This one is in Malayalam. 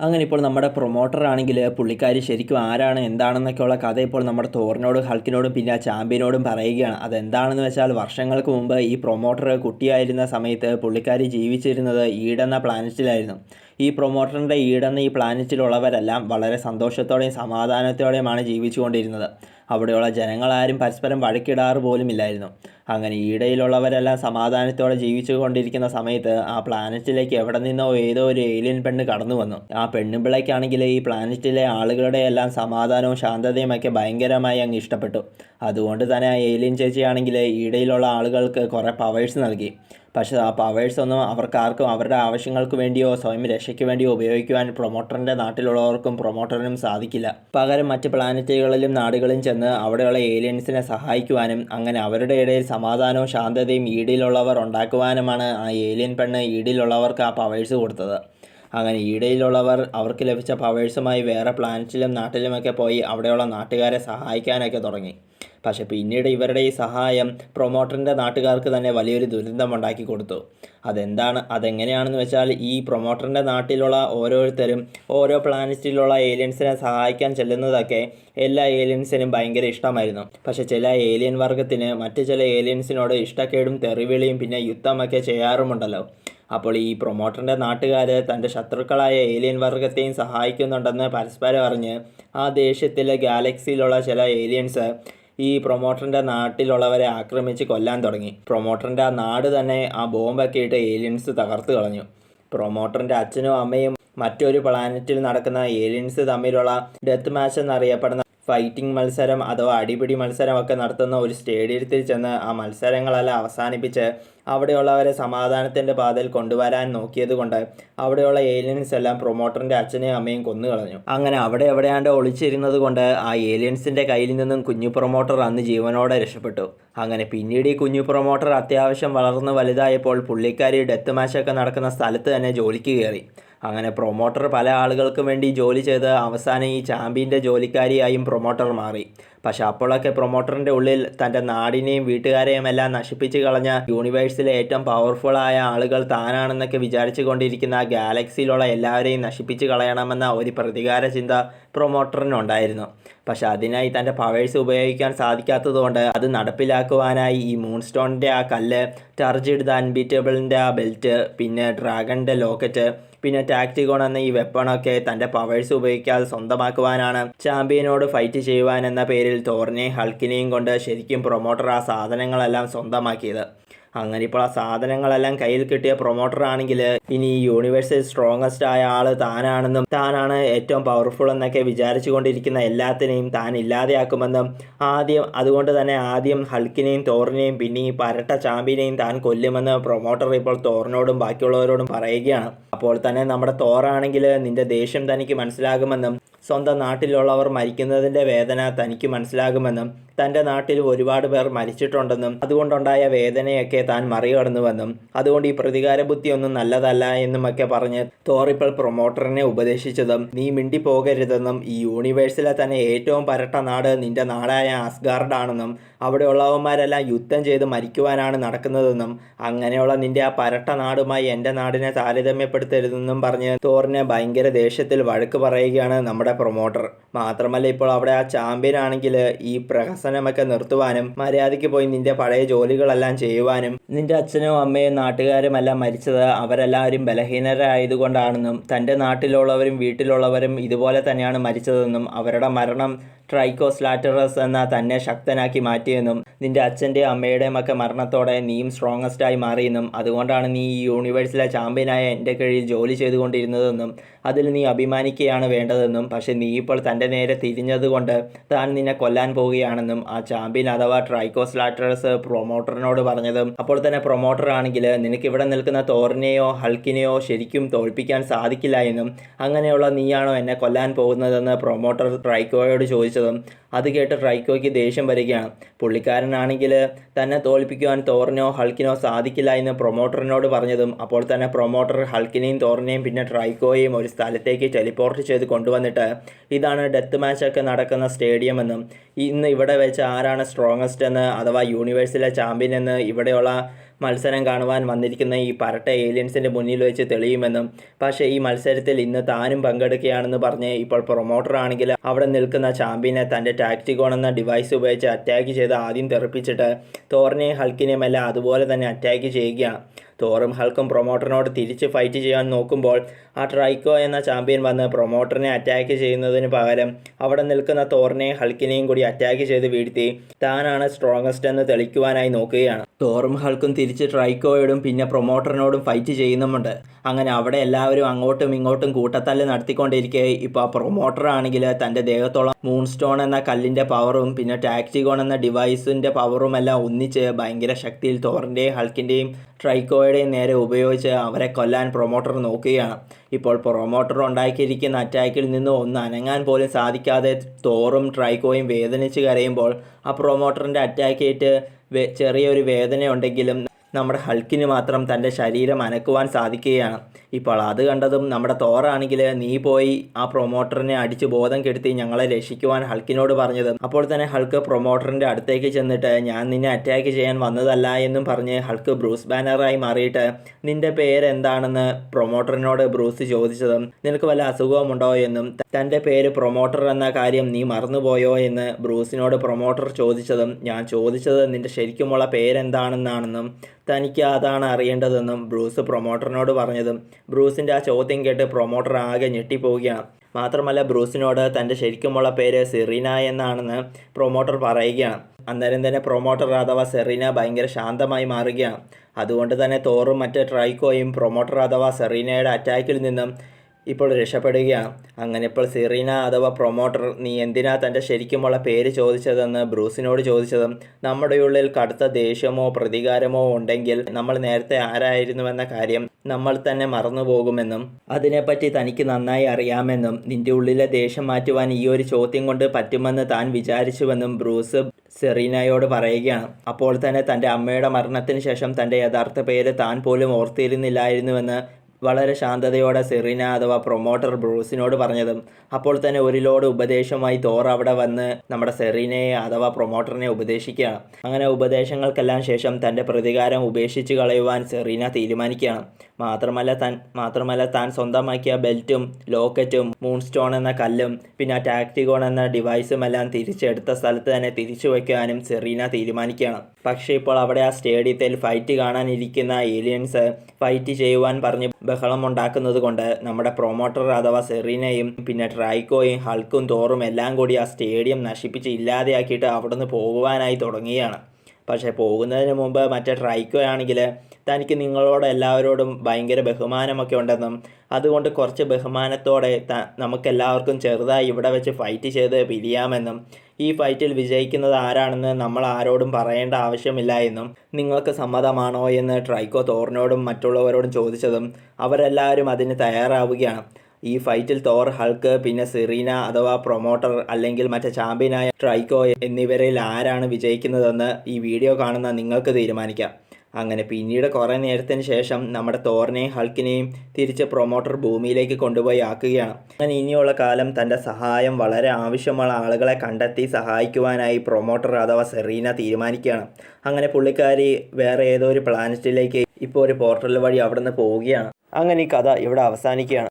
അങ്ങനെ ഇപ്പോൾ നമ്മുടെ പ്രൊമോട്ടർ ആണെങ്കിൽ പുള്ളിക്കാരി ശരിക്കും ആരാണ് എന്താണെന്നൊക്കെയുള്ള കഥ ഇപ്പോൾ നമ്മുടെ തോറിനോടും ഹൾക്കിനോടും പിന്നെ ആ ചാമ്പ്യനോടും പറയുകയാണ്. അതെന്താണെന്ന് വെച്ചാൽ വർഷങ്ങൾക്ക് മുമ്പ് ഈ പ്രൊമോട്ടർ കുട്ടിയായിരുന്ന സമയത്ത് പുള്ളിക്കാരി ജീവിച്ചിരുന്നത് ഈടെന്ന പ്ലാനറ്റിലായിരുന്നു ഈ പ്രൊമോട്ടറിന്റെ ഈടെന്ന് ഈ പ്ലാനറ്റിലുള്ളവരെല്ലാം വളരെ സന്തോഷത്തോടെയും സമാധാനത്തോടെയുമാണ് ജീവിച്ചുകൊണ്ടിരുന്നത്. അവിടെയുള്ള ജനങ്ങളാരും പരസ്പരം വഴക്കിടാറ് പോലുമില്ലായിരുന്നു. അങ്ങനെ ഈടയിലുള്ളവരെല്ലാം സമാധാനത്തോടെ ജീവിച്ചു കൊണ്ടിരിക്കുന്ന സമയത്ത് ആ പ്ലാനറ്റിലേക്ക് എവിടെ നിന്നോ ഏതോ ഒരു ഏലിയൻ പെണ്ണ് കടന്നു വന്നു ആ പെണ്ണുപിള്ളയ്ക്കാണെങ്കിൽ ഈ പ്ലാനറ്റിലെ ആളുകളുടെ എല്ലാം സമാധാനവും ശാന്തതയും ഒക്കെ ഭയങ്കരമായി അങ്ങ് ഇഷ്ടപ്പെട്ടു. അതുകൊണ്ട് തന്നെ ആ ഏലിയൻ ചേച്ചിയാണെങ്കിൽ ഈടയിലുള്ള ആളുകൾക്ക് കുറേ പവേഴ്സ് നൽകി. പക്ഷേ ആ പവേഴ്സ് ഒന്നും അവർക്ക് ആർക്കും അവരുടെ ആവശ്യങ്ങൾക്ക് വേണ്ടിയോ സ്വയം രക്ഷയ്ക്ക് വേണ്ടിയോ ഉപയോഗിക്കുവാൻ പ്രൊമോട്ടറിന്റെ നാട്ടിലുള്ളവർക്കും പ്രൊമോട്ടറിനും സാധിക്കില്ല. പകരം മറ്റ് പ്ലാനറ്റുകളിലും നാടുകളിലും ചെന്ന് അവിടെയുള്ള ഏലിയൻസിനെ സഹായിക്കുവാനും അങ്ങനെ അവരുടെ ഇടയിൽ സമാധാനവും ശാന്തതയും ഈടിലുള്ളവർ ഉണ്ടാക്കുവാനുമാണ് ആ ഏലിയൻ പെണ്ണ് ഈടിലുള്ളവർക്ക് ആ പവേഴ്സ് കൊടുത്തത്. അങ്ങനെ ഈടയിലുള്ളവർ അവർക്ക് ലഭിച്ച പവേഴ്സുമായി വേറെ പ്ലാനറ്റിലും നാട്ടിലുമൊക്കെ പോയി അവിടെയുള്ള നാട്ടുകാരെ സഹായിക്കാനൊക്കെ തുടങ്ങി. പക്ഷേ പിന്നീട് ഇവരുടെ ഈ സഹായം പ്രൊമോട്ടറിന്റെ നാട്ടുകാർക്ക് തന്നെ വലിയൊരു ദുരന്തം ഉണ്ടാക്കി കൊടുത്തു. അതെന്താണ്? അതെങ്ങനെയാണെന്ന് വെച്ചാൽ ഈ പ്രൊമോട്ടറിന്റെ നാട്ടിലുള്ള ഓരോരുത്തരും ഓരോ പ്ലാനറ്റിലുള്ള ഏലിയൻസിനെ സഹായിക്കാൻ ചെല്ലുന്നതൊക്കെ എല്ലാ ഏലിയൻസിനും ഭയങ്കര ഇഷ്ടമായിരുന്നു. പക്ഷേ ചില ഏലിയൻ വർഗത്തിന് മറ്റ് ചില ഏലിയൻസിനോട് ഇഷ്ടക്കേടും തെറിവിളിയും പിന്നെ യുദ്ധമൊക്കെ ചെയ്യാറുമുണ്ടല്ലോ. അപ്പോൾ ഈ പ്രൊമോട്ടറിന്റെ നാട്ടുകാർ തന്റെ ശത്രുക്കളായ ഏലിയൻ വർഗത്തെയും സഹായിക്കുന്നുണ്ടെന്ന് പരസ്പരം അറിഞ്ഞ് ആ ദേഷ്യത്തിലെ ഗാലക്സിയിലുള്ള ചില ഏലിയൻസ് ഈ പ്രൊമോട്ടറിന്റെ നാട്ടിലുള്ളവരെ ആക്രമിച്ച് കൊല്ലാൻ തുടങ്ങി. പ്രൊമോട്ടറിന്റെ ആ നാട് തന്നെ ആ ബോംബൊക്കെ ഇട്ട് ഏലിയൻസ് തകർത്ത് കളഞ്ഞു. പ്രൊമോട്ടറിന്റെ അച്ഛനും അമ്മയും മറ്റൊരു പ്ലാനറ്റിൽ നടക്കുന്ന ഏലിയൻസ് തമ്മിലുള്ള ഡെത്ത് മാച്ച് എന്നറിയപ്പെടുന്ന ഫൈറ്റിംഗ് മത്സരം അഥവാ അടിപിടി മത്സരമൊക്കെ നടത്തുന്ന ഒരു സ്റ്റേഡിയത്തിൽ ചെന്ന് ആ മത്സരങ്ങളെല്ലാം അവസാനിപ്പിച്ച് അവിടെയുള്ളവരെ സമാധാനത്തിന്റെ പാതയിൽ കൊണ്ടുവരാൻ നോക്കിയതുകൊണ്ട് അവിടെയുള്ള ഏലിയൻസ് എല്ലാം പ്രൊമോട്ടറിന്റെ അച്ഛനെയും അമ്മയും കൊന്നുകളഞ്ഞു അങ്ങനെ അവിടെ എവിടെയാണ്ട് ഒളിച്ചിരുന്നത് കൊണ്ട് ആ ഏലിയൻസിന്റെ കയ്യിൽ നിന്നും കുഞ്ഞു പ്രൊമോട്ടർ അന്ന് ജീവനോടെ രക്ഷപ്പെട്ടു. അങ്ങനെ പിന്നീട് ഈ കുഞ്ഞു പ്രൊമോട്ടർ അത്യാവശ്യം വളർന്ന് വലുതായപ്പോൾ പുള്ളിക്കാരി ഡെത്ത് മാച്ചൊക്കെ നടക്കുന്ന സ്ഥലത്ത് തന്നെ ജോലിക്ക് കയറി. അങ്ങനെ പ്രൊമോട്ടർ പല ആളുകൾക്കും വേണ്ടി ജോലി ചെയ്ത് അവസാനം ഈ ചാമ്പ്യന്റെ ജോലിക്കാരിയായും പ്രൊമോട്ടർ മാറി. പക്ഷെ അപ്പോഴൊക്കെ പ്രൊമോട്ടറിന്റെ ഉള്ളിൽ തന്റെ നാടിനെയും വീട്ടുകാരെയും എല്ലാം നശിപ്പിച്ച് കളഞ്ഞ യൂണിവേഴ്സിലെ ഏറ്റവും പവർഫുള്ളായ ആളുകൾ താനാണെന്നൊക്കെ വിചാരിച്ചു കൊണ്ടിരിക്കുന്ന ഗാലക്സിയിലുള്ള എല്ലാവരെയും നശിപ്പിച്ച് കളയണമെന്ന ഒരു പ്രതികാര ചിന്ത പ്രൊമോട്ടറിനുണ്ടായിരുന്നു പക്ഷെ അതിനായി തന്റെ പവേഴ്സ് ഉപയോഗിക്കാൻ സാധിക്കാത്തതുകൊണ്ട് അത് നടപ്പിലാക്കുവാനായി ഈ മൂൺസ്റ്റോണിന്റെ ആ കല്ല് ടർജിഡ് ദ അൺബീറ്റബിളിന്റെ ആ ബെൽറ്റ് പിന്നെ ഡ്രാഗണിന്റെ ലോക്കറ്റ് പിന്നെ ടാക്റ്റിക്കോൺ എന്ന ഈ വെപ്പണൊക്കെ തന്റെ പവേഴ്സ് ഉപയോഗിക്കാതെ സ്വന്തമാക്കുവാനാണ് ചാമ്പ്യനോട് ഫൈറ്റ് ചെയ്യുവാൻ എന്ന പേരിൽ തോറിനെയും ഹൾക്കിനെയും കൊണ്ട് ശരിക്കും പ്രൊമോട്ടർ ആ സാധനങ്ങളെല്ലാം സ്വന്തമാക്കിയത്. അങ്ങനെ ഇപ്പോൾ ആ സാധനങ്ങളെല്ലാം കയ്യിൽ കിട്ടിയ പ്രൊമോട്ടർ ആണെങ്കിൽ ഇനി യൂണിവേഴ്സിൽ സ്ട്രോങ്ങസ്റ്റ് ആയ ആൾ താനാണെന്നും താനാണ് ഏറ്റവും പവർഫുൾ എന്നൊക്കെ വിചാരിച്ചു കൊണ്ടിരിക്കുന്ന എല്ലാത്തിനെയും താൻ ഇല്ലാതെയാക്കുമെന്നും ആദ്യം അതുകൊണ്ട് തന്നെ ആദ്യം ഹൾക്കിനെയും തോറിനെയും പിന്നെ ഈ പരട്ട ചാമ്പിനെയും താൻ കൊല്ലുമെന്ന് പ്രൊമോട്ടർ ഇപ്പോൾ തോറിനോടും ബാക്കിയുള്ളവരോടും പറയുകയാണ്. അപ്പോൾ തന്നെ നമ്മുടെ തോറാണെങ്കിൽ നിന്റെ ദേഷ്യം തനിക്ക് മനസ്സിലാകുമെന്നും സ്വന്തം നാട്ടിലുള്ളവർ മരിക്കുന്നതിന്റെ വേദന തനിക്ക് മനസ്സിലാകുമെന്നും തന്റെ നാട്ടിൽ ഒരുപാട് പേർ മരിച്ചിട്ടുണ്ടെന്നും അതുകൊണ്ടുണ്ടായ വേദനയൊക്കെ താൻ മറികടന്നുവെന്നും അതുകൊണ്ട് ഈ പ്രതികാര ബുദ്ധിയൊന്നും നല്ലതല്ല എന്നുമൊക്കെ പറഞ്ഞ് തോറിപ്പോൾ പ്രൊമോട്ടറിനെ ഉപദേശിച്ചതും നീ മിണ്ടി പോകരുതെന്നും ഈ യൂണിവേഴ്സിലെ തന്നെ ഏറ്റവും പരട്ട നാട് നിന്റെ നാടായ ആസ്ഗാർഡാണെന്നും അവിടെയുള്ളവന്മാരെല്ലാം യുദ്ധം ചെയ്ത് മരിക്കുവാനാണ് നടക്കുന്നതെന്നും അങ്ങനെയുള്ള നിന്റെ ആ പരട്ട നാടുമായി എന്റെ നാടിനെ താരതമ്യപ്പെടുത്തരുതെന്നും പറഞ്ഞ് തോറിനെ ഭയങ്കര ദേഷ്യത്തിൽ വഴക്ക് പറയുകയാണ് നമ്മുടെ പ്രൊമോട്ടർ. മാത്രമല്ല ഇപ്പോൾ അവിടെ ആ ചാമ്പ്യൻ ആണെങ്കിൽ ഈ പ്രഹസനമൊക്കെ നിർത്തുവാനും മര്യാദയ്ക്ക് പോയി നിന്റെ പഴയ ജോലികളെല്ലാം ചെയ്യുവാനും നിന്റെ അച്ഛനും അമ്മയും നാട്ടുകാരും എല്ലാം മരിച്ചത് അവരെല്ലാവരും ബലഹീനരായതുകൊണ്ടാണെന്നും തന്റെ നാട്ടിലുള്ളവരും വീട്ടിലുള്ളവരും ഇതുപോലെ തന്നെയാണ് മരിച്ചതെന്നും അവരുടെ മരണം ട്രൈക്കോസ്ലാറ്ററസ് എന്ന തന്നെ ശക്തനാക്കി മാറ്റിയെന്നും നിന്റെ അച്ഛന്റെയും അമ്മയുടെയും ഒക്കെ മരണത്തോടെ നീയും സ്ട്രോങ്ങസ്റ്റായി മാറിയെന്നും അതുകൊണ്ടാണ് നീ ഈ യൂണിവേഴ്സിലെ ചാമ്പ്യനായ എന്റെ കീഴിൽ ജോലി ചെയ്തുകൊണ്ടിരുന്നതെന്നും അതിൽ നീ അഭിമാനിക്കുകയാണ് വേണ്ടതെന്നും പക്ഷേ നീ ഇപ്പോൾ തന്റെ നേരെ തിരിഞ്ഞതുകൊണ്ട് താൻ നിന്നെ കൊല്ലാൻ പോവുകയാണെന്നും ആ ചാമ്പ്യൻ അഥവാ ട്രൈക്കോസ്ലാറ്ററസ് പ്രൊമോട്ടറിനോട് പറഞ്ഞതും അപ്പോൾ തന്നെ പ്രൊമോട്ടർ ആണെങ്കിൽ നിനക്ക് ഇവിടെ നിൽക്കുന്ന തോറിനെയോ ഹൾക്കിനെയോ ശരിക്കും തോൽപ്പിക്കാൻ സാധിക്കില്ല എന്നും അങ്ങനെയുള്ള നീയാണോ എന്നെ കൊല്ലാൻ പോകുന്നതെന്ന് പ്രൊമോട്ടർ ട്രൈക്കോയോട് ചോദിച്ചതും അത് കേട്ട് ട്രൈക്കോയ്ക്ക് ദേഷ്യം വരികയാണ്. പുള്ളിക്കാരനാണെങ്കിൽ തന്നെ തോൽപ്പിക്കുവാൻ തോറിനോ ഹൾക്കിനോ സാധിക്കില്ല എന്ന് പ്രൊമോട്ടറിനോട് പറഞ്ഞതും അപ്പോൾ തന്നെ പ്രൊമോട്ടർ ഹൾക്കിനെയും തോറിനെയും പിന്നെ ട്രൈക്കോയെയും ഒരു സ്ഥലത്തേക്ക് ടെലിപ്പോർട്ട് ചെയ്ത് കൊണ്ടുവന്നിട്ട് ഇതാണ് ഡെത്ത് മാച്ചൊക്കെ നടക്കുന്ന സ്റ്റേഡിയം എന്നും. ഇന്ന് ഇവിടെ വെച്ച് ആരാണ് സ്ട്രോങ്ങസ്റ്റ് എന്ന് അഥവാ യൂണിവേഴ്സിലെ ചാമ്പ്യൻ എന്ന് ഇവിടെയുള്ള മത്സരം കാണുവാൻ വന്നിരിക്കുന്ന ഈ പരട്ട ഏലിയൻസിന്റെ മുന്നിൽ വെച്ച് തെളിയുമെന്നും. പക്ഷേ ഈ മത്സരത്തിൽ ഇന്ന് താനും പങ്കെടുക്കുകയാണെന്ന് പറഞ്ഞ് ഇപ്പോൾ പ്രൊമോട്ടർ ആണെങ്കിൽ അവിടെ നിൽക്കുന്ന ചാമ്പ്യനെ തന്റെ ടാക്ടിക്കോൺ എന്ന ഡിവൈസ് ഉപയോഗിച്ച് അറ്റാക്ക് ചെയ്ത് ആദ്യം തെറിപ്പിച്ചിട്ട് തോറിനെയും ഹൾക്കിനെയും എല്ലാം അതുപോലെ തന്നെ അറ്റാക്ക് ചെയ്യുകയാണ് തോറും ഹൾക്കും പ്രൊമോട്ടറിനോട് തിരിച്ച് ഫൈറ്റ് ചെയ്യാൻ നോക്കുമ്പോൾ ആ ട്രൈക്കോ എന്ന ചാമ്പ്യൻ വന്ന് പ്രൊമോട്ടറിനെ അറ്റാക്ക് ചെയ്യുന്നതിന് പകരം അവിടെ നിൽക്കുന്ന തോറിനെ ഹൾക്കിനെയും കൂടി അറ്റാക്ക് ചെയ്ത് വീഴ്ത്തി. താനാണ് സ്ട്രോങ്ങസ്റ്റ് എന്ന് തെളിക്കുവാനായി നോക്കുകയാണ്. തോറും ഹൾക്കും തിരിച്ച് ട്രൈക്കോയോടും പിന്നെ പ്രൊമോട്ടറിനോടും ഫൈറ്റ് ചെയ്യുന്നുമുണ്ട്. അങ്ങനെ അവിടെ എല്ലാവരും അങ്ങോട്ടും ഇങ്ങോട്ടും കൂട്ടത്തല്ല് നടത്തിക്കൊണ്ടിരിക്കെ. ഇപ്പൊ ആ പ്രൊമോട്ടർ ആണെങ്കിൽ തന്റെ ദേഹത്തോളം മൂൺ സ്റ്റോൺ എന്ന കല്ലിന്റെ പവറും പിന്നെ ടാക്സികോൺ എന്ന ഡിവൈസിന്റെ പവറും എല്ലാം ഒന്നിച്ച് ഭയങ്കര ശക്തിയിൽ തോറിന്റെയും ഹൾക്കിന്റെയും ഹൾക്കിന്റെയും ട്രൈക്കോയുടെയും നേരെ ഉപയോഗിച്ച് അവരെ കൊല്ലാൻ പ്രൊമോട്ടർ നോക്കുകയാണ്. ഇപ്പോൾ പ്രൊമോട്ടർ ഉണ്ടാക്കിയിരിക്കുന്ന അറ്റാക്കിൽ നിന്ന് ഒന്ന് അനങ്ങാൻ പോലും സാധിക്കാതെ തോറും ട്രൈക്കോയും വേദനിച്ച് കരയുമ്പോൾ ആ പ്രൊമോട്ടറിന്റെ അറ്റാക്കേറ്റ് ചെറിയൊരു വേദനയുണ്ടെങ്കിലും നമ്മുടെ ഹൾക്കിന് മാത്രം തന്റെ ശരീരം അനക്കുവാൻ സാധിക്കുകയാണ്. ഇപ്പോൾ അത് കണ്ടതും നമ്മുടെ തോറാണെങ്കിൽ നീ പോയി ആ പ്രൊമോട്ടറിനെ അടിച്ച് ബോധം കെടുത്തി ഞങ്ങളെ രക്ഷിക്കുവാൻ ഹൾക്കിനോട് പറഞ്ഞത്. അപ്പോൾ തന്നെ ഹൾക്ക് പ്രൊമോട്ടറിന്റെ അടുത്തേക്ക് ചെന്നിട്ട് ഞാൻ നിന്നെ അറ്റാക്ക് ചെയ്യാൻ വന്നതല്ല എന്നും പറഞ്ഞ് ഹൾക്ക് ബ്രൂസ് ബാനറായി മാറിയിട്ട് നിന്റെ പേരെന്താണെന്ന് പ്രൊമോട്ടറിനോട് ബ്രൂസ് ചോദിച്ചതും നിനക്ക് വല്ല അസുഖവുമുണ്ടോ എന്നും തന്റെ പേര് പ്രൊമോട്ടർ എന്ന കാര്യം നീ മറന്നുപോയോ എന്ന് ബ്രൂസിനോട് പ്രൊമോട്ടർ ചോദിച്ചതും ഞാൻ ചോദിച്ചത് നിന്റെ ശരിക്കുമുള്ള പേരെന്താണെന്നാണെന്നും തനിക്ക് അതാണ് അറിയേണ്ടതെന്നും ബ്രൂസ് പ്രൊമോട്ടറിനോട് പറഞ്ഞതും ബ്രൂസിന്റെ ആ ചോദ്യം കേട്ട് പ്രൊമോട്ടർ ആകെ ഞെട്ടിപ്പോവുകയാണ്. മാത്രമല്ല ബ്രൂസിനോട് തന്റെ ശരിക്കുമുള്ള പേര് സെറീന എന്നാണെന്ന് പ്രൊമോട്ടർ പറയുകയാണ്. അന്നേരം തന്നെ പ്രൊമോട്ടർ അഥവാ സെറീന ഭയങ്കര ശാന്തമായി മാറുകയാണ്. അതുകൊണ്ട് തന്നെ തോറും മറ്റ് ട്രൈക്കോയും പ്രൊമോട്ടർ അഥവാ സെറീനയുടെ അറ്റാക്കിൽ നിന്നും ഇപ്പോൾ രക്ഷപ്പെടുകയാണ് അങ്ങനെ ഇപ്പോൾ സിറീന അഥവാ പ്രൊമോട്ടർ നീ എന്തിനാ തന്റെ ശരിക്കുമുള്ള പേര് ചോദിച്ചതെന്ന് ബ്രൂസിനോട് ചോദിച്ചതും നമ്മുടെ ഉള്ളിൽ കടുത്ത ദേഷ്യമോ പ്രതികാരമോ ഉണ്ടെങ്കിൽ നമ്മൾ നേരത്തെ ആരായിരുന്നുവെന്ന കാര്യം നമ്മൾ തന്നെ മറന്നുപോകുമെന്നും അതിനെപ്പറ്റി തനിക്ക് നന്നായി അറിയാമെന്നും നിന്റെ ഉള്ളിലെ ദേഷ്യം മാറ്റുവാൻ ഈ ഒരു ചോദ്യം കൊണ്ട് പറ്റുമെന്ന് താൻ വിചാരിച്ചുവെന്നും ബ്രൂസ് സെറീനയോട് പറയുകയാണ്. അപ്പോൾ തന്നെ തന്റെ അമ്മയുടെ മരണത്തിന് ശേഷം തന്റെ യഥാർത്ഥ പേര് താൻ പോലും ഓർത്തിരുന്നില്ലായിരുന്നുവെന്ന് വളരെ ശാന്തതയോടെ സെറീന അഥവാ പ്രൊമോട്ടർ ബ്രൂസിനോട് പറഞ്ഞതും അപ്പോൾ തന്നെ ഒരു ലോഡ് ഉപദേശമായി തോർ അവിടെ വന്ന് നമ്മുടെ സെറീനയെ അഥവാ പ്രൊമോട്ടറിനെ ഉപദേശിക്കുകയാണ്. അങ്ങനെ ഉപദേശങ്ങൾക്കെല്ലാം ശേഷം തന്റെ പ്രതികാരം ഉപേക്ഷിച്ച് കളയുവാൻ സെറീന തീരുമാനിക്കുകയാണ്. മാത്രമല്ല താൻ മാത്രമല്ല താൻ സ്വന്തമാക്കിയ ബെൽറ്റും ലോക്കറ്റും മൂൺസ്റ്റോൺ എന്ന കല്ലും പിന്നെ ടാക്ടികോൺ എന്ന ഡിവൈസും എല്ലാം തിരിച്ചെടുത്ത സ്ഥലത്ത് തന്നെ തിരിച്ചു വയ്ക്കാനും സെറീന തീരുമാനിക്കുകയാണ്. പക്ഷേ ഇപ്പോൾ അവിടെ ആ സ്റ്റേഡിയത്തിൽ ഫൈറ്റ് കാണാനിരിക്കുന്ന ഏലിയൻസ് ഫൈറ്റ് ചെയ്യുവാൻ പറഞ്ഞ് ബഹളം ഉണ്ടാക്കുന്നത് കൊണ്ട് നമ്മുടെ പ്രൊമോട്ടർ അഥവാ സെറീനയും പിന്നെ ട്രൈക്കോയും ഹൾക്കും തോറും എല്ലാം കൂടി ആ സ്റ്റേഡിയം നശിപ്പിച്ച് ഇല്ലാതെയാക്കിയിട്ട് അവിടുന്ന് പോകുവാനായി തുടങ്ങുകയാണ്. പക്ഷേ പോകുന്നതിന് മുമ്പ് മറ്റേ ട്രൈക്കോ ആണെങ്കിൽ തനിക്ക് നിങ്ങളോട് എല്ലാവരോടും ഭയങ്കര ബഹുമാനമൊക്കെ ഉണ്ടെന്നും അതുകൊണ്ട് കുറച്ച് ബഹുമാനത്തോടെ ത നമുക്കെല്ലാവർക്കും ചെറുതായി ഇവിടെ വെച്ച് ഫൈറ്റ് ചെയ്ത് പിരിയാമെന്നും ഈ ഫൈറ്റിൽ വിജയിക്കുന്നത് ആരാണെന്ന് നമ്മൾ ആരോടും പറയേണ്ട ആവശ്യമില്ല എന്നും നിങ്ങൾക്ക് സമ്മതമാണോ എന്ന് ട്രൈക്കോ തോറിനോടും മറ്റുള്ളവരോടും ചോദിച്ചതും അവരെല്ലാവരും അതിന് തയ്യാറാവുകയാണ്. ഈ ഫൈറ്റിൽ തോർ ഹൾക്ക് പിന്നെ സെറീന അഥവാ പ്രൊമോട്ടർ അല്ലെങ്കിൽ മറ്റേ ചാമ്പ്യനായ ട്രൈക്കോ എന്നിവരിൽ ആരാണ് വിജയിക്കുന്നതെന്ന് ഈ വീഡിയോ കാണുന്ന നിങ്ങൾക്ക് തീരുമാനിക്കാം. അങ്ങനെ പിന്നീട് കുറേ നേരത്തിന് ശേഷം നമ്മുടെ തോറിനെയും ഹൾക്കിനെയും തിരിച്ച് പ്രൊമോട്ടർ ഭൂമിയിലേക്ക് കൊണ്ടുപോയി ആക്കുകയാണ്. അങ്ങനെ ഇനിയുള്ള കാലം തന്റെ സഹായം വളരെ ആവശ്യമുള്ള ആളുകളെ കണ്ടെത്തി സഹായിക്കുവാനായി പ്രൊമോട്ടർ അഥവാ സെറീന തീരുമാനിക്കുകയാണ്. അങ്ങനെ പുള്ളിക്കാരി വേറെ ഏതോ ഒരു പ്ലാനറ്റിലേക്ക് ഇപ്പോൾ ഒരു പോർട്ടൽ വഴി അവിടെ നിന്ന് പോവുകയാണ്. അങ്ങനെ ഈ കഥ ഇവിടെ അവസാനിക്കുകയാണ്.